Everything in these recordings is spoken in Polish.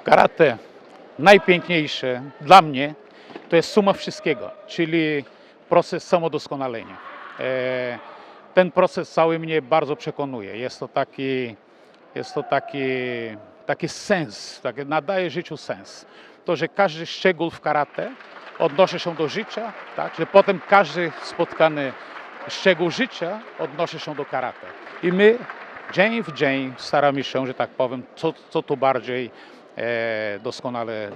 w karate najpiękniejsze dla mnie to jest suma wszystkiego, czyli proces samodoskonalenia. E, Ten proces cały mnie bardzo przekonuje. Jest to taki, jest to taki, taki sens, taki nadaje życiu sens. To, że każdy szczegół w karate odnosi się do życia, tak? że potem każdy spotkany szczegół życia odnosi się do karate. I my dzień w dzień staramy się, że tak powiem, co, co tu bardziej doskonale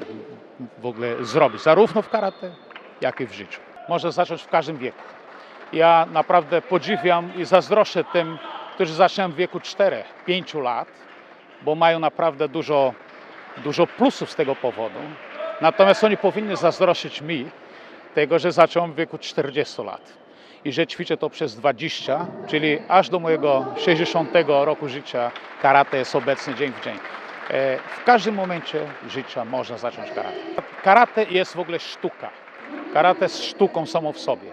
w ogóle zrobić, zarówno w karate, jak i w życiu. Można zacząć w każdym wieku. Ja naprawdę podziwiam i zazdroszczę tym, którzy zaczynają w wieku 4-5 lat, bo mają naprawdę dużo, dużo plusów z tego powodu. Natomiast oni powinni zazdrościć mi tego, że zacząłem w wieku 40 lat i że ćwiczę to przez 20, czyli aż do mojego 60 roku życia karate jest obecny dzień w dzień. E, W każdym momencie życia można zacząć karate. Karate jest w ogóle sztuka. Karate jest sztuką samą w sobie.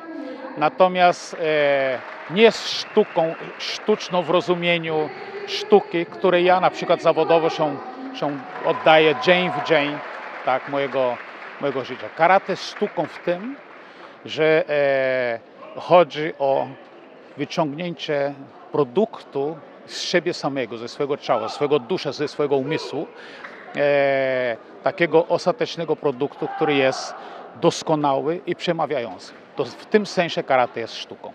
Natomiast e, nie jest sztuką sztuczną w rozumieniu sztuki, której ja na przykład zawodowo się, się oddaję dzień w dzień tak, mojego, mojego życia. Karate jest sztuką w tym, że e, chodzi o wyciągnięcie produktu z siebie samego, ze swojego ciała, swojego dusza, ze swojego umysłu, e, takiego ostatecznego produktu, który jest doskonały i przemawiający. To w tym sensie karate jest sztuką.